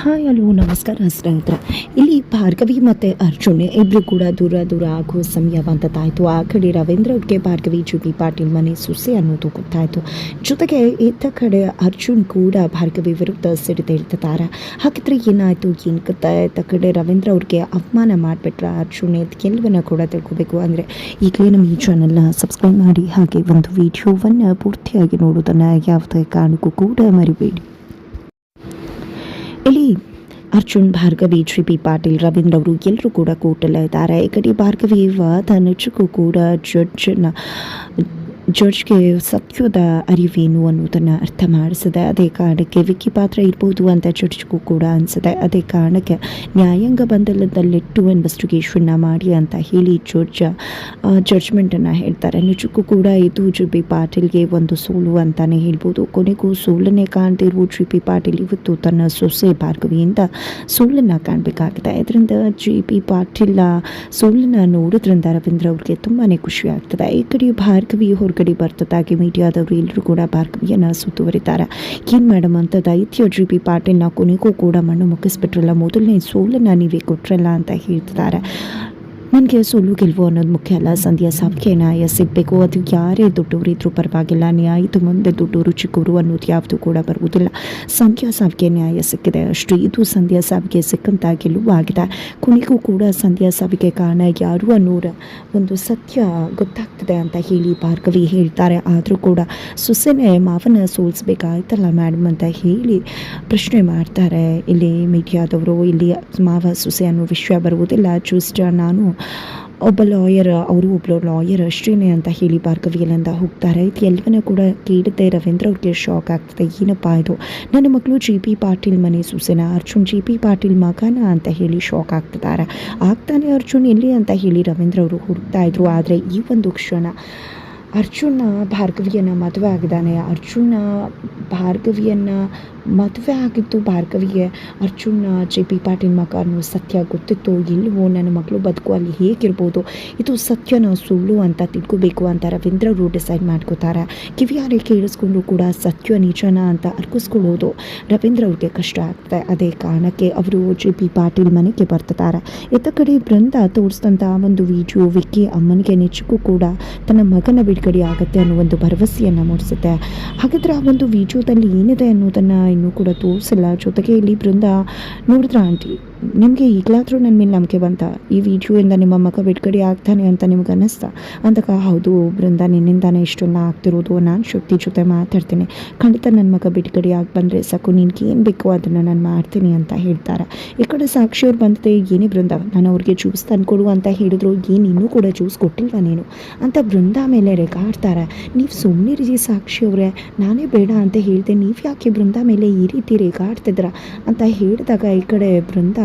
Hi, hello, ನಮಸ್ಕಾರ ಸ್ನೇಹಿತರೆ. ಇಲ್ಲಿ ಭಾರ್ಗವಿ ಮತ್ತು ಅರ್ಜುನ್. ಇಬ್ಬರು ಕೂಡ ದೂರ ದೂರ ಆಗೋ ಸಮಯ ಬಂದದ್ದಾಯಿತು. ಆ ಕಡೆ ರವೀಂದ್ರ ಅವ್ರಿಗೆ ಭಾರ್ಗವಿ, ಜುಬಿ, ಪಾಟೀಲ್ ಮನೆ ಸುಸೆ ಅನ್ನೋದು ಗೊತ್ತಾಯಿತು. ಜೊತೆಗೆ ಇತ್ತ ಕಡೆ ಅರ್ಜುನ್ ಕೂಡ ಭಾರ್ಗವಿ ವಿರುದ್ಧ ಸಿಡಿದೇಳ್ತಿದ್ದಾರೆ ಹಾಗಿದ್ರೆ ಏನಾಯಿತು ಏನು ಕತ್ತ ಇತ್ತ ಕಡೆ ರವೀಂದ್ರ ಅವ್ರಿಗೆ ಅವಮಾನ ಮಾಡಿಬಿಟ್ರೆ ಅರ್ಜುನ್. ಇದು ಎಲ್ಲವನ್ನ ಕೂಡ ತಿಳ್ಕೊಬೇಕು. ಅಂದರೆ ಈಗಲೇ ನಮ್ಮ ಈ ಚಾನಲ್ನ ಸಬ್ಸ್ಕ್ರೈಬ್ ಮಾಡಿ, ಹಾಗೆ ಒಂದು ವಿಡಿಯೋವನ್ನು ಪೂರ್ತಿಯಾಗಿ ನೋಡೋದನ್ನು ಯಾವುದೇ ಕಾರಣಕ್ಕೂ ಕೂಡ ಮರಿಬೇಡಿ. ಇಲ್ಲಿ ಅರ್ಜುನ್, ಭಾರ್ಗವಿ ಶ್ರೀ ಪಿ ಪಾಟೀಲ್, ರವೀಂದ್ರ ಅವರು ಎಲ್ಲರೂ ಕೂಡ ಕೋರ್ಟಲ್ಲೇ ಇದ್ದಾರೆ. ಈ ಕಡೆ ಭಾರ್ಗವಿ ನಿಜಕ್ಕೂ ಕೂಡ ಜಡ್ಜನ್ನ ಜಡ್ಜ್ಗೆ ಸತ್ಯದ ಅರಿವೇನು ಅನ್ನೋದನ್ನು ಅರ್ಥ ಮಾಡಿಸಿದೆ ಅದೇ ಕಾರಣಕ್ಕೆ ವಿಕ್ಕಿ ಪಾತ್ರ ಇರ್ಬೋದು ಅಂತ ಜಾರ್ಜ್ಗೂ ಕೂಡ ಅನಿಸಿದೆ ಅದೇ ಕಾರಣಕ್ಕೆ ನ್ಯಾಯಾಂಗ ಬಂಧನದಲ್ಲಿಟ್ಟು ಇನ್ವೆಸ್ಟಿಗೇಷನ್ನ ಮಾಡಿ ಅಂತ ಹೇಳಿ ಜಾರ್ಜ್ ಜಡ್ಜ್ಮೆಂಟನ್ನು ಹೇಳ್ತಾರೆ. ನಿಜಕ್ಕೂ ಕೂಡ ಇದು ಜಿ ಪಿ ಪಾಟೀಲ್ಗೆ ಒಂದು ಸೋಲು ಅಂತಲೇ ಹೇಳ್ಬೋದು. ಕೊನೆಗೂ ಸೋಲನ್ನೇ ಕಾಣ್ತಿರುವ ಜಿ ಪಿ ಪಾಟೀಲ್ ಇವತ್ತು ತನ್ನ ಸೊಸೆ ಭಾರ್ಗವಿಯಿಂದ ಸೋಲನ್ನು ಕಾಣಬೇಕಾಗಿದೆ. ಇದರಿಂದ ಜಿ ಪಿ ಪಾಟೀಲ್ ಸೋಲನ್ನು ನೋಡೋದ್ರಿಂದ ರವೀಂದ್ರ ಅವ್ರಿಗೆ ತುಂಬಾ ಖುಷಿಯಾಗ್ತದೆ ಈ ಕಡೆ ಭಾರ್ಗವಿ ಹೊರಗಡೆ ಬರ್ತದಾಗಿ ಮೀಡಿಯಾದವರು ಎಲ್ಲರೂ ಕೂಡ ಭಾರ್ಗವಿಯನ್ನು ಸುತ್ತುವರಿತಾರೆ ಏನು ಮೇಡಮ್ ಅಂತ ದೈತ್ಯ ಜಿ ಪಿ ಪಾಟೀಲ್ನ ಕೊನೆಗೂ ಕೂಡ ಮಣ್ಣು ಮುಗಿಸ್ಬಿಟ್ರಲ್ಲ, ಮೊದಲನೇ ಸೋಲನ್ನು ನೀವೇ ಕೊಟ್ರಲ್ಲ ಅಂತ ಹೇಳ್ತಿದ್ದಾರೆ ನನಗೆ ಸೋಲು ಗೆಲುವು ಅನ್ನೋದು ಮುಖ್ಯ ಅಲ್ಲ ಸಂಧ್ಯಾ ಸಾಬ್ಗೆ ನ್ಯಾಯ ಸಿಗಬೇಕು ಅದು ಯಾರೇ ದೊಡ್ಡವರು ಇದ್ರೂ ಪರವಾಗಿಲ್ಲ ನ್ಯಾಯದ ಮುಂದೆ ದೊಡ್ಡವರು ಚಿಕ್ಕವರು ಅನ್ನೋದು ಯಾವುದು ಕೂಡ ಬರುವುದಿಲ್ಲ ಸಂಧ್ಯಾ ಸಾಬ್ಗೆ ನ್ಯಾಯ ಸಿಕ್ಕಿದೆ ಅಷ್ಟು ಇದು ಸಂಧ್ಯಾ ಸಾಬ್ಗೆ ಸಿಕ್ಕಂತ ಗೆಲುವು ಆಗಿದೆ ಕೊನೆಗೂ ಕೂಡ ಸಂಧ್ಯಾ ಸಾಬ್ಗೆ ಕಾರಣ ಯಾರು ಅನ್ನೋರ ಒಂದು ಸತ್ಯ ಗೊತ್ತಾಗ್ತದೆ ಅಂತ ಹೇಳಿ ಭಾರ್ಗವಿ ಹೇಳ್ತಾರೆ ಆದರೂ ಕೂಡ ಸೊಸೆನೇ ಮಾವನ ಸೋಲಿಸ್ಬೇಕಾಯ್ತಲ್ಲ ಮೇಡಮ್ ಅಂತ ಹೇಳಿ ಪ್ರಶ್ನೆ ಮಾಡ್ತಾರೆ ಇಲ್ಲಿ ಮೀಡಿಯಾದವರು ಇಲ್ಲಿ ಮಾವ ಸೊಸೆ ಅನ್ನೋ ವಿಷಯ ಬರುವುದಿಲ್ಲ ಜೂಸ್ಟ್ ನಾನು ಒಬ್ಬ ಲಾಯರ್ ಅವರು ಒಬ್ಬ ಲಾಯರ್ ಅಶ್ವಿನಿ ಅಂತ ಹೇಳಿ ಭಾರ್ಗವಿಯಲ್ಲಿಂದ ಹೋಗ್ತಾರೆ. ಇದು ಎಲ್ಲವನ್ನೂ ಕೂಡ ಕೇಳಿದ್ದೆ ರವೀಂದ್ರ ಅವ್ರಿಗೆ ಶಾಕ್ ಆಗ್ತದೆ. ಏನಪ್ಪ ಇದು? ನನ್ನ ಮಗಳು ಜಿ ಪಿ ಪಾಟೀಲ್ ಮನೆ ಸೂಸೆನ? ಅರ್ಜುನ್ ಜಿ ಪಿ ಪಾಟೀಲ್ ಮಗನ ಅಂತ ಹೇಳಿ ಶಾಕ್ ಆಗ್ತಿದ್ದಾರೆ. ಆಗ್ತಾನೆ ಅರ್ಜುನ್, ಎಲ್ಲಿ ಅಂತ ಹೇಳಿ ರವೀಂದ್ರ ಅವರು ಹುಡುಕ್ತಾ ಇದ್ರು. ಆದರೆ ಈ ಒಂದು ಕ್ಷಣ ಅರ್ಜುನ ಭಾರ್ಗವಿಯನ್ನು ಮದುವೆ ಆಗಿದ್ದಾನೆ. ಅರ್ಜುನ ಭಾರ್ಗವಿಯನ್ನು ಮದುವೆ ಆಗಿದ್ದು ಭಾರ್ಗವಿಗೆ ಅರ್ಜುನ್, ಜೆ ಪಿ ಪಾಟೀಲ್ ಅನ್ನೋ ಸತ್ಯ ಗೊತ್ತಿತ್ತು. ಇಲ್ಲವೋ ನನ್ನ ಮಗಳು ಬದುಕು ಅಲ್ಲಿ ಹೇಗಿರ್ಬೋದು? ಇದು ಸತ್ಯನ ಸುಳ್ಳು ಅಂತ ತಿಳ್ಕೋಬೇಕು ಅಂತ ರವೀಂದ್ರ ಅವರು ಡಿಸೈಡ್ ಮಾಡ್ಕೋತಾರೆ. ಕಿವಿಯಾರೆ ಕೇಳಿಸ್ಕೊಂಡು ಕೂಡ ಸತ್ಯ ನಿಜನ ಅಂತ ಅರ್ಕಿಸ್ಕೊಳ್ಳೋದು ರವೀಂದ್ರ ಅವ್ರಿಗೆ ಕಷ್ಟ ಆಗ್ತದೆ. ಅದೇ ಕಾರಣಕ್ಕೆ ಅವರು ಜೆ ಪಿ ಪಾಟೀಲ್ ಮನೆಗೆ ಬರ್ತಿದ್ದಾರೆ. ಇತ್ತ ಕಡೆ ಬೃಂದ ತೋರಿಸಿದಂಥ ಒಂದು ವಿಡಿಯೋ ವಿಕ್ಕಿ ಅಮ್ಮನಿಗೆ ನಿಜಕ್ಕೂ ಕೂಡ ತನ್ನ ಮಗನ ಬಿಡುಗಡೆ ಆಗುತ್ತೆ ಅನ್ನೋ ಒಂದು ಭರವಸೆಯನ್ನು ಮೂಡಿಸುತ್ತೆ. ಹಾಗಾದರೆ ಆ ಒಂದು ವಿಡಿಯೋದಲ್ಲಿ ಏನಿದೆ ಅನ್ನೋದನ್ನು ಇನ್ನೂ ಕೂಡ ತೋರಿಸಿಲ್ಲ. ಜೊತೆಗೆ ಇಲ್ಲಿ ಬೃಂದ ನೋಡಿದ್ರ ಆಂಟಿ, ನಿಮಗೆ ಈಗಲಾದರೂ ನನ್ನ ಮೇಲೆ ನಂಬಿಕೆ ಬಂತ? ಈ ವಿಡಿಯೋಯಿಂದ ನಿಮ್ಮ ಮಗ ಬಿಡುಗಡೆ ಆಗ್ತಾನೆ ಅಂತ ನಿಮ್ಗೆ ಅನ್ನಿಸ್ತಾ? ಅಂದಾಗ, ಹೌದು ಬೃಂದ, ನಿನ್ನಿಂದಾನೇ ಇಷ್ಟೊಂದು ಆಗ್ತಿರೋದು. ನಾನು ಶಕ್ತಿ ಜೊತೆ ಮಾತಾಡ್ತೀನಿ. ಖಂಡಿತ ನನ್ನ ಮಗ ಬಿಡುಗಡೆ ಆಗಿ ಬಂದರೆ ಸಾಕು, ನಿನ್ಗೆ ಏನು ಬೇಕು ಅದನ್ನು ನಾನು ಮಾಡ್ತೀನಿ ಅಂತ ಹೇಳ್ತಾರೆ. ಈ ಕಡೆ ಸಾಕ್ಷಿಯವ್ರು ಬಂದಿದೆ, ಏನೇ ಬೃಂದ, ನಾನು ಅವ್ರಿಗೆ ಜ್ಯೂಸ್ ತಂದುಕೊಡು ಅಂತ ಹೇಳಿದ್ರು, ಏನು ಇನ್ನೂ ಕೂಡ ಜ್ಯೂಸ್ ಕೊಟ್ಟಿಲ್ವ ನೀನು? ಅಂತ ಬೃಂದ ಮೇಲೆ ರೇಗಾಡ್ತಾರೆ. ನೀವು ಸುಮ್ಮನೆ ಸುಮ್ಮನಿರಿ ಸಾಕ್ಷಿಯವರೇ ನಾನೇ ಬೇಡ ಅಂತ ಹೇಳಿದೆ, ನೀವು ಯಾಕೆ ಬೃಂದ ಮೇಲೆ ಈ ರೀತಿ ರೇಗಾಡ್ತಿದ್ರ ಅಂತ ಹೇಳಿದಾಗ ಈ ಕಡೆ ಬೃಂದ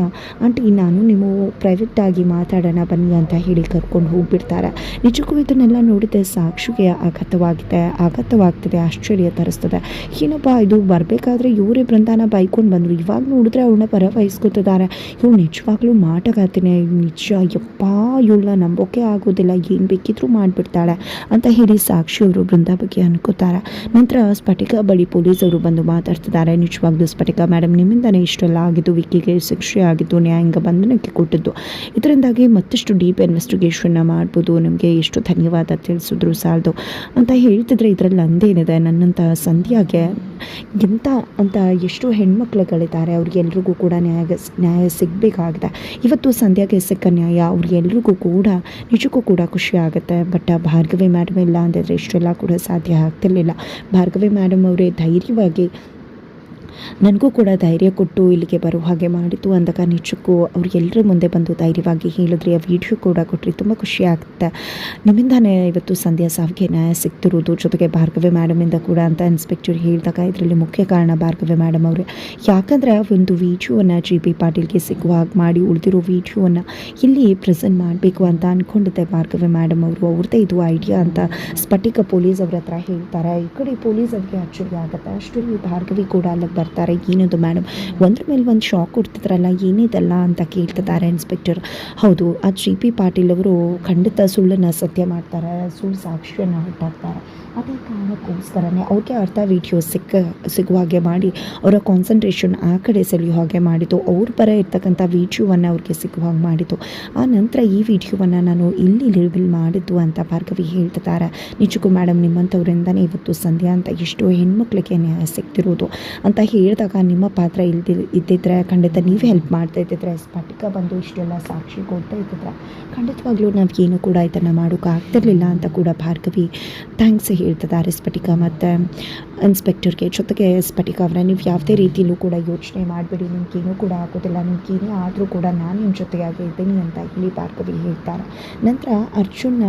ಆಂಟಿ, ನಾನು ನೀವು ಪ್ರೈವೇಟಾಗಿ ಮಾತಾಡೋಣ, ಬನ್ನಿ ಅಂತ ಹೇಳಿ ಕರ್ಕೊಂಡು ಹೋಗ್ಬಿಡ್ತಾರೆ. ನಿಜಕ್ಕೂ ಇದನ್ನೆಲ್ಲ ನೋಡಿದ ಸಾಕ್ಷಿಗೆ ಆಘಾತವಾಗಿದೆ, ಆಘಾತವಾಗ್ತದೆ, ಆಶ್ಚರ್ಯ ತರಿಸ್ತದೆ. ಏನಪ್ಪ ಇದು, ಬರಬೇಕಾದ್ರೆ ಇವರೇ ಬೃಂದಾನ ಬೈಕೊಂಡು ಬಂದರು. ಇವಾಗ ನೋಡಿದ್ರೆ ಅವ್ರನ್ನ ಪರ ವಹಿಸ್ಕೊತಿದ್ದಾರೆ ಇವಳು ನಿಜವಾಗ್ಲೂ ಮಾಟಗಾತೀನಿ. ನಿಜ, ಯಪ್ಪ, ಇವಳನ್ನ ನಂಬೋಕೆ ಆಗೋದಿಲ್ಲ. ಏನು ಬೇಕಿದ್ರೂ ಮಾಡಿಬಿಡ್ತಾಳೆ ಅಂತ ಹೇಳಿ ಸಾಕ್ಷಿಯವರು ಬೃಂದ ಬಗ್ಗೆ ಅನ್ಕೋತಾರೆ. ನಂತರ ಸ್ಫಟಿಕ ಬಳಿ ಪೊಲೀಸರು ಬಂದು ಮಾತಾಡ್ತಿದ್ದಾರೆ. ನಿಜವಾಗ್ಲೂ ಸ್ಫಟಿಕ ಮೇಡಮ್, ನಿಮ್ಮಿಂದನೇ ಇಷ್ಟೆಲ್ಲ ಆಗಿದ್ದು ವಿಕ್ಕಿಗೆ ಶಿಕ್ಷೆ ಆಗಿದ್ದು, ನ್ಯಾಯಾಂಗ ಬಂಧನಕ್ಕೆ ಕೊಟ್ಟಿದ್ದು. ಇದರಿಂದಾಗಿ ಮತ್ತಷ್ಟು ಡೀಪ್ ಇನ್ವೆಸ್ಟಿಗೇಷನ್ನ ಮಾಡ್ಬೋದು. ನಿಮಗೆ ಎಷ್ಟು ಧನ್ಯವಾದ ತಿಳಿಸಿದ್ರು ಸಾಲದು ಅಂತ ಹೇಳ್ತಿದ್ರೆ ಇದರಲ್ಲಿ ಅಂದೇನಿದೆ ನನ್ನಂಥ ಸಂಧ್ಯಾಗೆ ಎಂಥ ಅಂತ ಎಷ್ಟು ಹೆಣ್ಮಕ್ಳುಗಳಿದ್ದಾರೆ. ಅವ್ರಿಗೆಲ್ರಿಗೂ ಕೂಡ ನ್ಯಾಯ ನ್ಯಾಯ ಸಿಗಬೇಕಾಗಿದೆ. ಇವತ್ತು ಸಂಧ್ಯಾಗೆ ಸಿಕ್ಕ ನ್ಯಾಯ ಅವ್ರಿಗೆಲ್ರಿಗೂ ಕೂಡ, ನಿಜಕ್ಕೂ ಕೂಡ ಖುಷಿ ಆಗುತ್ತೆ. ಬಟ್ ಭಾರ್ಗವಿ ಮ್ಯಾಡಮ್ ಇಲ್ಲ ಅಂದಿದ್ರೆ ಇಷ್ಟೆಲ್ಲ ಕೂಡ ಸಾಧ್ಯ ಆಗ್ತಿರಲಿಲ್ಲ. ಭಾರ್ಗವಿ ಮ್ಯಾಡಮ್ ಅವರೇ ಧೈರ್ಯವಾಗಿ ನನಗೂ ಕೂಡ ಧೈರ್ಯ ಕೊಟ್ಟು ಇಲ್ಲಿಗೆ ಬರೋ ಹಾಗೆ ಮಾಡಿತು. ಅಂದಾಗ ನಿಜಕ್ಕೂ ಅವ್ರು ಎಲ್ಲರ ಮುಂದೆ ಬಂದು ಧೈರ್ಯವಾಗಿ ಹೇಳಿದ್ರಿ ಆ ವಿಡಿಯೋ ಕೂಡ ಕೊಟ್ಟರೆ ತುಂಬ ಖುಷಿ ಆಗುತ್ತೆ ನಿಮ್ಮಿಂದಾನೇ ಇವತ್ತು ಸಂಧ್ಯಾ ಸಾವಿಗೆ ನ್ಯಾಯ ಸಿಗ್ತಿರೋದು. ಜೊತೆಗೆ ಭಾರ್ಗವಿ ಮ್ಯಾಡಮಿಂದ ಕೂಡ ಅಂತ ಇನ್ಸ್ಪೆಕ್ಟರ್ ಹೇಳಿದಾಗ ಇದರಲ್ಲಿ ಮುಖ್ಯ ಕಾರಣ ಭಾರ್ಗವಿ ಮೇಡಮ್ ಅವರು. ಯಾಕಂದರೆ ಒಂದು ವಿಡಿಯೋವನ್ನು ಜಿ ಪಿ ಪಾಟೀಲ್ಗೆ ಸಿಗುವ ಹಾಗೆ ಮಾಡಿ ಉಳಿದಿರೋ ವಿಡಿಯೋವನ್ನು ಇಲ್ಲಿ ಪ್ರೆಸೆಂಟ್ ಮಾಡಬೇಕು ಅಂತ ಅಂದ್ಕೊಂಡಿದ್ದೆ ಭಾರ್ಗವಿ ಮ್ಯಾಡಮ್ ಅವರು. ಅವ್ರದ್ದೇ ಇದು ಐಡಿಯಾ ಅಂತ ಸ್ಫಟಿಕ ಪೊಲೀಸ್ ಅವ್ರ ಹತ್ರ ಹೇಳ್ತಾರೆ. ಈ ಕಡೆ ಪೊಲೀಸ್ ಅವ್ರಿಗೆ ಆಶ್ಚರ್ಯ ಆಗುತ್ತೆ ಅಷ್ಟರಲ್ಲಿ ಭಾರ್ಗವಿ ಕೂಡ ಅಲ್ಲಿಗೆ ಬರ್ತಾರೆ, ಏನದು ಮೇಡಮ್ ಒಂದ್ರ ಮೇಲೆ ಒಂದು ಶಾಕ್ ಕೊಡ್ತಿದ್ರಲ್ಲ ಏನಿದೆಲ್ಲ ಅಂತ ಕೇಳ್ತಿದ್ದಾರೆ ಇನ್ಸ್ಪೆಕ್ಟರ್ ಹೌದು, ಆ ಜಿ ಪಿ ಪಾಟೀಲ್ ಅವರು ಖಂಡಿತ ಸುಳ್ಳನ್ನು ಸತ್ಯ ಮಾಡ್ತಾರೆ, ಸುಳ್ಳು ಸಾಕ್ಷಿಯನ್ನು ಹುಟ್ಟಾಕ್ತಾರೆ. ಅದೇ ಕಾರಣಕ್ಕೋಸ್ಕರನೇ ಅವ್ರಿಗೆ ಅರ್ಥ ವಿಡಿಯೋ ಸಿಕ್ಕ, ಸಿಗುವ ಹಾಗೆ ಮಾಡಿ, ಅವರ ಕಾನ್ಸಂಟ್ರೇಷನ್ ಆ ಕಡೆ ಸೆಳೆಯೋ ಹಾಗೆ ಮಾಡಿತು ಅವ್ರ ಪರ ಇರ್ತಕ್ಕಂಥ ವಿಡಿಯೋವನ್ನು ಅವ್ರಿಗೆ ಸಿಗುವ ಹಾಗೆ ಮಾಡಿತು ಆ ನಂತರ ಈ ವಿಡಿಯೋವನ್ನು ನಾನು ಇಲ್ಲಿ ರಿವೀಲ್ ಮಾಡಿದ್ದು ಅಂತ ಭಾರ್ಗವಿ ಹೇಳ್ತಿದ್ದಾರೆ. ನಿಜಕ್ಕೂ ಮೇಡಮ್ ನಿಮ್ಮಂಥವ್ರಿಂದನೇ ಇವತ್ತು ಸಂಧ್ಯಾ ಅಂತ ಎಷ್ಟೋ ಹೆಣ್ಮಕ್ಳಿಗೆ ಸಿಗ್ತಿರೋದು ಅಂತ ಹೇಳಿದಾಗ ನಿಮ್ಮ ಪಾತ್ರ ಇಲ್ದಿ ಇದ್ದಿದ್ರೆ ಖಂಡಿತ ನೀವೇ ಹೆಲ್ಪ್ ಮಾಡ್ತಾ ಇದ್ದಿದ್ರೆ ಸ್ಫಟಿಕ ಬಂದು ಇಷ್ಟೆಲ್ಲ ಸಾಕ್ಷಿ ಕೊಡ್ತಾ ಇದ್ದಿದ್ರೆ ಖಂಡಿತವಾಗ್ಲೂ ನಾವು ಏನು ಕೂಡ ಇದನ್ನು ಮಾಡೋಕೆ ಆಗ್ತಿರ್ಲಿಲ್ಲ ಅಂತ ಕೂಡ ಭಾರ್ಗವಿ ಥ್ಯಾಂಕ್ಸ್ ಹೇಳ್ತಿದ್ದಾರೆ ಸ್ಫಟಿಕ ಮತ್ತು ಇನ್ಸ್ಪೆಕ್ಟರ್ಗೆ. ಜೊತೆಗೆ ಸ್ಫಟಿಕ ಅವರ, ನೀವು ಯಾವುದೇ ರೀತಿಯಲ್ಲೂ ಕೂಡ ಯೋಚನೆ ಮಾಡಬೇಡಿ ನಿಮ್ಗೇನೂ ಕೂಡ ಆಗೋದಿಲ್ಲ ನಿಮ್ಗೇನೇ ಆದರೂ ಕೂಡ ನಾನು ನಿಮ್ಮ ಜೊತೆಯಾಗಿ ಇದ್ದೀನಿ ಅಂತ ಹೇಳಿ ಭಾರ್ಗವಿ ಹೇಳ್ತಾರೆ. ನಂತರ ಅರ್ಜುನ್ನ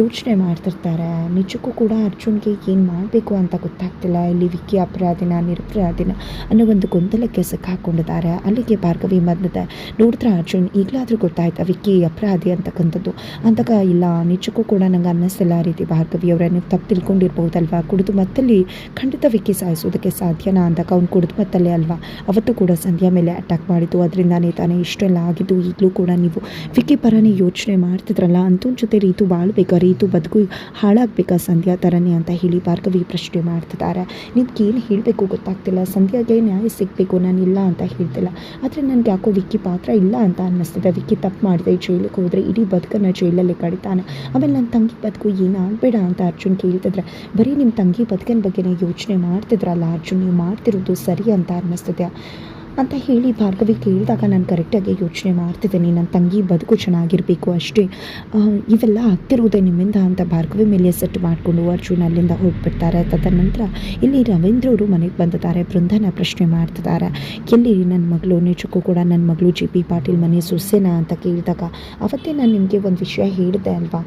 ಯೋಚನೆ ಮಾಡ್ತಿರ್ತಾರೆ, ನಿಜಕ್ಕೂ ಕೂಡ ಅರ್ಜುನ್ಗೆ ಏನು ಮಾಡಬೇಕು ಅಂತ ಗೊತ್ತಾಗ್ತಿಲ್ಲ, ಇಲ್ಲಿ ವಿಕ್ಕಿ ಅಪರಾಧಿನ ನಿರಪರಾಧಿನ ಅನ್ನೋ ಒಂದು ಗೊಂದಲಕ್ಕೆ ಸಿಕ್ಕಾಕೊಂಡಿದ್ದಾರೆ. ಅಲ್ಲಿಗೆ ಭಾರ್ಗವಿ ಬಂದಿದೆ. ನೋಡಿದ್ರೆ ಅರ್ಜುನ್ ಈಗಲಾದರೂ ಗೊತ್ತಾಯ್ತಾ ವಿಕ್ಕಿ ಅಪರಾಧಿ ಅಂತಕ್ಕಂಥದ್ದು. ಅಂತಕ ಇಲ್ಲ, ನಿಜಕ್ಕೂ ಕೂಡ ನಂಗೆ ಅನ್ನಿಸ್ತಿಲ್ಲ ಆ ರೀತಿ ಭಾರ್ಗವಿ ಅವರ. ನೀವು ತಪ್ಪು ತಿಳ್ಕೊಂಡಿರ್ಬೋದಲ್ವಾ ಕುಡಿದು ಮತ್ತಲ್ಲಿ ಖಂಡಿತ ವಿಕ್ಕಿ ಸಾಯಿಸೋದಕ್ಕೆ ಸಾಧ್ಯನಾ? ಅಂದಾಗ ಅವ್ನು ಕುಡಿದು ಮತ್ತಲ್ಲೇ ಅಲ್ವಾ? ಅವತ್ತು ಕೂಡ ಸಂಧ್ಯಾ ಮೇಲೆ ಅಟ್ಯಾಕ್ ಮಾಡಿದ್ದು. ಅದರಿಂದಾನೇ ತಾನೇ ಇಷ್ಟೆಲ್ಲ ಆಗಿದ್ದು. ಈಗಲೂ ಕೂಡ ನೀವು ವಿಕ್ಕಿ ಪರನೇ ಯೋಚನೆ ಮಾಡ್ತಿದ್ರಲ್ಲ? ಅಂತೂ ಜೊತೆ ರೀತು ಬಾಳ್ಬೇಕಾ? ರೀತು ಬದುಕು ಹಾಳಾಗಬೇಕಾ ಸಂಧ್ಯಾ ಥರನೇ ಅಂತ ಹೇಳಿ ಭಾರ್ಗವಿ ಪ್ರಶ್ನೆ ಮಾಡ್ತಿದ್ದಾರೆ. ನಿಮ್ಗೆ ಏನು ಹೇಳಬೇಕು ಗೊತ್ತಾಗ್ತಿಲ್ಲ. ಸಂಧ್ಯಾಗೆ ನ್ಯಾಯ ಸಿಗಬೇಕು? ನಾನು ಇಲ್ಲ ಅಂತ ಹೇಳ್ತಿಲ್ಲ. ಆದರೆ ನನಗೆ ಯಾಕೋ ವಿಕ್ಕಿ ಪಾತ್ರ ಇಲ್ಲ ಅಂತ ಅನ್ನಿಸ್ತಿದೆ. ವಿಕ್ಕಿ ತಪ್ಪು ಮಾಡಿದೆ ಜೈಲಿಗೆ ಹೋದರೆ ಇಡೀ ಬದುಕನ್ನು ಜೈಲಲ್ಲಿ ಕಡಿತಾನೆ. ಆಮೇಲೆ ನನ್ನ ತಂಗಿ ಬದುಕು ಏನಾಗಬೇಡ ಅಂತ ಅರ್ಜುನ್ ಕೇಳ್ತಿದ್ರೆ. ಬರೀ ನಿಮ್ಮ ತಂಗಿ ಬದುಕಿನ ಬಗ್ಗೆನೇ ಯೋಚನೆ ಮಾಡ್ತಿದ್ರಲ್ಲ, ಅರ್ಜುನ್ ನೀವು ಮಾಡ್ತಿರೋದು ಸರಿ ಅಂತ ಅನ್ನಿಸ್ತಿದೆ ಅಂತ ಹೇಳಿ ಭಾರ್ಗವಿ ಕೇಳಿದಾಗ ನಾನು ಕರೆಕ್ಟಾಗಿ ಯೋಚನೆ ಮಾಡ್ತಿದ್ದೀನಿ. ನನ್ನ ತಂಗಿ ಬದುಕು ಚೆನ್ನಾಗಿರಬೇಕು ಅಷ್ಟೇ. ಇವೆಲ್ಲ ಆಗ್ತಿರುವುದೇ ನಿಮ್ಮಿಂದ ಅಂತ ಭಾರ್ಗವಿ ಮೇಲೆ ಸೆಟ್ ಮಾಡಿಕೊಂಡು ಅರ್ಜುನ್ ಅಲ್ಲಿಂದ ಹೋಗ್ಬಿಡ್ತಾರೆ. ತದನಂತರ ಇಲ್ಲಿ ರವೀಂದ್ರ ಅವರು ಮನೆಗೆ ಬಂದಿದ್ದಾರೆ. ಬೃಂದನ ಪ್ರಶ್ನೆ ಮಾಡ್ತಿದ್ದಾರೆ. ಎಲ್ಲಿ ನನ್ನ ಮಗಳು? ನಿಜಕ್ಕೂ ಕೂಡ ನನ್ನ ಮಗಳು ಜಿ ಪಿ ಪಾಟೀಲ್ ಮನೆ ಸೊಸೆನಾ? ಅಂತ ಕೇಳಿದಾಗ, ಅವತ್ತೇ ನಾನು ನಿಮಗೆ ಒಂದು ವಿಷಯ ಹೇಳಿದೆ ಅಲ್ವಾ?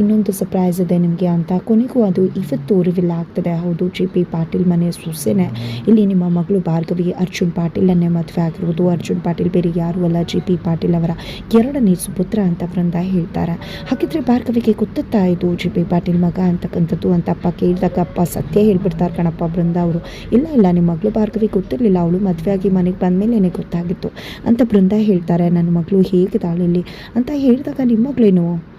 ಇನ್ನೊಂದು ಸರ್ಪ್ರೈಸ್ ಇದೆ ನಿಮಗೆ ಅಂತ. ಕೊನೆಗೂ ಅದು ಇವತ್ತು ರಿವಿಲ್ ಆಗ್ತದೆ. ಹೌದು, ಜಿ ಪಿ ಪಾಟೀಲ್ ಮನೆ ಸೊಸೆನೇ. ಇಲ್ಲಿ ನಿಮ್ಮ ಮಗಳು ಭಾರ್ಗವಿ, ಅರ್ಜುನ್ ಪಾಟೀಲನ್ನೇ ಮದುವೆ ಆಗಿರುವುದು ಅರ್ಜುನ್ ಪಾಟೀಲ್ ಬೇರೆ ಯಾರು ಅಲ್ಲ ಜಿ ಪಿ ಪಾಟೀಲ್ ಅವರ ಎರಡನೇ ಸುಪುತ್ರ ಅಂತ ವೃಂದ ಹೇಳ್ತಾರೆ. ಹಾಗಿದ್ರೆ ಭಾರ್ಗವಿಗೆ ಗೊತ್ತಾ ಇದು? ಜಿ ಪಿ ಪಾಟೀಲ್ ಮಗ ಅಂತಕ್ಕಂಥದ್ದು ಅಂತ ಅಪ್ಪ ಕೇಳಿದಾಗ ಅಪ್ಪ ಸತ್ಯ ಹೇಳ್ಬಿಡ್ತಾರೆ ಕಣಪ್ಪ ಬೃಂದ ಅವರು. ಇಲ್ಲ ಇಲ್ಲ, ನಿಮ್ಮ ಮಗಳು ಭಾರ್ಗವಿ ಗೊತ್ತಿರಲಿಲ್ಲ. ಅವಳು ಮದುವೆ ಆಗಿ ಮನೆಗೆ ಬಂದಮೇಲೆ ಗೊತ್ತಾಗಿತ್ತು ಅಂತ ಬೃಂದ ಹೇಳ್ತಾರೆ. ನನ್ನ ಮಗಳು ಹೇಗಿದ್ದಾಳೆ ಇಲ್ಲಿ? ಅಂತ ಹೇಳಿದಾಗ, ನಿಮ್ಮ ಮಗಳೇನು?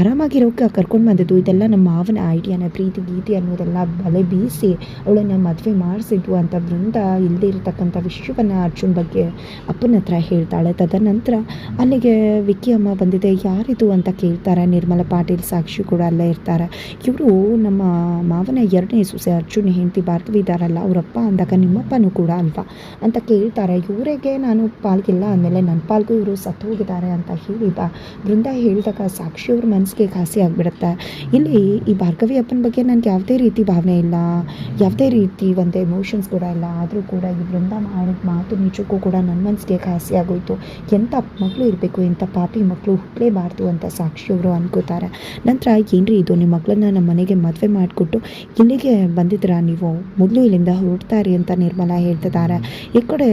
ಆರಾಮಾಗಿರೋಕೆ ಕರ್ಕೊಂಡು ಬಂದಿದ್ದು ಇದೆಲ್ಲ ನಮ್ಮ ಮಾವನ ಐಡಿಯಾನ ಪ್ರೀತಿ, ಗೀತಿ ಅನ್ನೋದೆಲ್ಲ ಬಲೆ ಬೀಸಿ ಅವಳನ್ನು ಮದುವೆ ಮಾಡಿಸಿದ್ದು ಅಂತ ಬೃಂದ ಇಲ್ಲದೆ ಇರತಕ್ಕಂಥ ವಿಷಯವನ್ನು ಅರ್ಜುನ್ ಬಗ್ಗೆ ಅಪ್ಪನ ಹತ್ರ ಹೇಳ್ತಾಳೆ. ತದನಂತರ ಅಲ್ಲಿಗೆ ವಿಕ್ಕಿ ಅಮ್ಮ ಬಂದಿದೆ. ಯಾರಿದು ಅಂತ ಕೇಳ್ತಾರೆ. ನಿರ್ಮಲ ಪಾಟೀಲ್, ಸಾಕ್ಷಿ ಕೂಡ ಅಲ್ಲೇ ಇರ್ತಾರೆ. ಇವರು ನಮ್ಮ ಮಾವನ ಎರಡನೇ ಸೊಸೆ ಅರ್ಜುನ್, ಹೆಂಡತಿ ಭಾರ್ಗವಿ ಇದ್ದಾರಲ್ಲ, ಅವರಪ್ಪ ಅಂದಾಗ ನಿಮ್ಮಪ್ಪನೂ ಕೂಡ ಅಲ್ವಾ ಅಂತ ಕೇಳ್ತಾರೆ. ಇವರಿಗೆ ನಾನು ಪಾಲ್ಗಿಲ್ಲ ಅಂದಮೇಲೆ ನನ್ನ ಪಾಲ್ಗೂ ಇವರು ಸತ್ತು ಹೋಗಿದ್ದಾರೆ ಅಂತ ಹೇಳಿ ಬಾ ಬೃಂದ ಹೇಳಿದಾಗ ಸಾಕ್ಷಿಯವ್ರ ಮನಸ್ಸಿಗೆ ಘಾಸಿ ಆಗಿಬಿಡುತ್ತೆ. ಇಲ್ಲಿ ಈ ಭಾರ್ಗವಿ ಅಪ್ಪನ ಬಗ್ಗೆ ನನಗೆ ಯಾವುದೇ ರೀತಿ ಭಾವನೆ ಇಲ್ಲ. ಯಾವುದೇ ರೀತಿ ಒಂದು ಎಮೋಷನ್ಸ್ ಕೂಡ ಇಲ್ಲ. ಆದರೂ ಕೂಡ ಈ ಬೃಂದ ಮಾಡಿದ ಮಾತು ನಿಜಕ್ಕೂ ಕೂಡ ನನ್ನ ಮನಸ್ಸಿಗೆ ಘಾಸಿ ಆಗೋಯ್ತು. ಎಂಥ ಮಕ್ಕಳು ಇರಬೇಕು ಎಂಥ ಪಾಪಿ ಮಕ್ಕಳು ಹುಟ್ಟಲೇಬಾರ್ದು ಅಂತ ಸಾಕ್ಷಿಯವರು ಅನ್ಕೋತಾರೆ. ನಂತರ ಏನ್ರಿ ಇದು? ನಿಮ್ಮ ಮಕ್ಕಳನ್ನ ನಮ್ಮ ಮನೆಗೆ ಮದುವೆ ಮಾಡಿಕೊಟ್ಟು ಇಲ್ಲಿಗೆ ಬಂದಿದ್ದೀರಾ ನೀವು? ಮೊದಲು ಇಲ್ಲಿಂದ ಹೊರಡ್ತಾರೆ ಅಂತ ನಿರ್ಮಲಾ ಹೇಳ್ತಿದ್ದಾರೆ. ಈ ಕಡೆ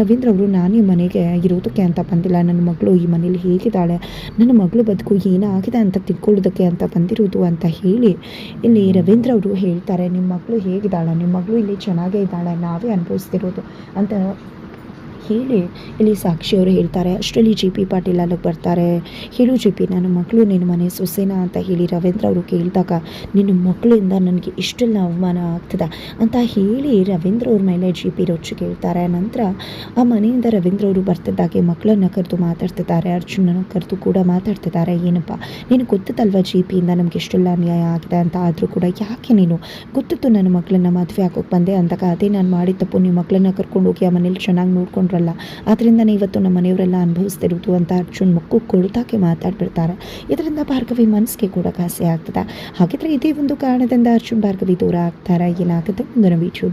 ರವೀಂದ್ರ ಅವರು, ನಾನು ಈ ಮನೆಗೆ ಇರೋದಕ್ಕೆ ಅಂತ ಬಂದಿಲ್ಲ. ನನ್ನ ಮಗಳು ಈ ಮನೇಲಿ ಹೇಗಿದ್ದಾಳೆ? ನನ್ನ ಮಗಳು ಬದುಕು ಏನಾಗಿದೆ ಅಂತ ತಿಳ್ಕೊಳ್ಳೋದಕ್ಕೆ ಅಂತ ಬಂದಿರೋದು ಅಂತ ಹೇಳಿ ಇಲ್ಲಿ ರವೀಂದ್ರ ಅವರು ಹೇಳ್ತಾರೆ ನಿಮ್ಮ ಮಗಳು ಹೇಗಿದ್ದಾಳೆ? ನಿಮ್ಮ ಮಗಳು ಇಲ್ಲಿ ಚೆನ್ನಾಗೇ ಇದ್ದಾಳೆ, ನಾವೇ ಅನುಭವಿಸ್ತಿರೋದು ಅಂತ ಹೇಳಿ ಇಲ್ಲಿ ಸಾಕ್ಷಿಯವರು ಹೇಳ್ತಾರೆ, ಅಷ್ಟರಲ್ಲಿ ಜಿ ಪಿ ಪಾಟೀಲ್ ಅಲ್ಲಿಗೆ ಬರ್ತಾರೆ. ಹೇಳು ಜಿ ಪಿ ನನ್ನ ಮಕ್ಕಳು, ನಿನ್ನ ಮನೆ ಸೊಸೆನಾ ಅಂತ ಹೇಳಿ ರವೀಂದ್ರ ಅವರು ಕೇಳಿದಾಗ, ನಿನ್ನ ಮಕ್ಕಳಿಂದ ನನಗೆ ಇಷ್ಟೆಲ್ಲ ಅವಮಾನ ಆಗ್ತದೆ ಅಂತ ಹೇಳಿ ರವೀಂದ್ರ ಅವ್ರ ಮೇಲೆ ಜಿ ಪಿ ರೊಚ್ಚು ಕೇಳ್ತಾರೆ. ನಂತರ ಆ ಮನೆಯಿಂದ ರವೀಂದ್ರ ಅವರು ಬರ್ತಿದ್ದಾಗೆ ಮಕ್ಕಳನ್ನು ಕರೆದು ಮಾತಾಡ್ತಿದ್ದಾರೆ ಅರ್ಜುನನ ಕರೆದು ಕೂಡ ಮಾತಾಡ್ತಿದ್ದಾರೆ. ಏನಪ್ಪ ನೀನು ಗೊತ್ತದಲ್ವ ಜಿ ಪಿಯಿಂದ ನಮ್ಗೆ ಇಷ್ಟೆಲ್ಲ ಅನ್ಯಾಯ ಆಗಿದೆ ಅಂತ? ಆದರೂ ಕೂಡ ಯಾಕೆ ನೀನು? ಗೊತ್ತಿತ್ತು ನನ್ನ ಮಕ್ಕಳನ್ನ ಮದುವೆ ಹಾಕೋಕ್ ಬಂದೆ ಅಂದಾಗ, ಅದೇ ನಾನು ಮಾಡಿದ ತಪ್ಪು ನಿಮ್ಮ ಮಕ್ಕಳನ್ನ ಕರ್ಕೊಂಡು ಹೋಗಿ ಆ ಮನೇಲಿ ಚೆನ್ನಾಗಿ ನೋಡ್ಕೊಂಡ್ರಲ್ಲ. ಅದರಿಂದನೇ ಇವತ್ತು ನಮ್ಮ ಮನೆಯವರೆಲ್ಲ ಅನುಭವಿಸ್ತಿರೋದು ಅಂತ ಅರ್ಜುನ್ ಮುಕ್ಕು ಕೊಡುತ್ತಾಕೆ ಮಾತಾಡ್ಬಿಡ್ತಾರೆ. ಇದರಿಂದ ಭಾರ್ಗವಿ ಮನಸ್ಸಿಗೆ ಕೂಡ ಕಾಸೆ ಆಗ್ತದೆ ಹಾಗಿದ್ರೆ ಇದೇ ಒಂದು ಕಾರಣದಿಂದ ಅರ್ಜುನ್, ಭಾರ್ಗವಿ ದೂರ ಆಗ್ತಾರೆ? ಏನಾಗುತ್ತೆ? ಮುಂದಿನ ವಿಡಿಯೋ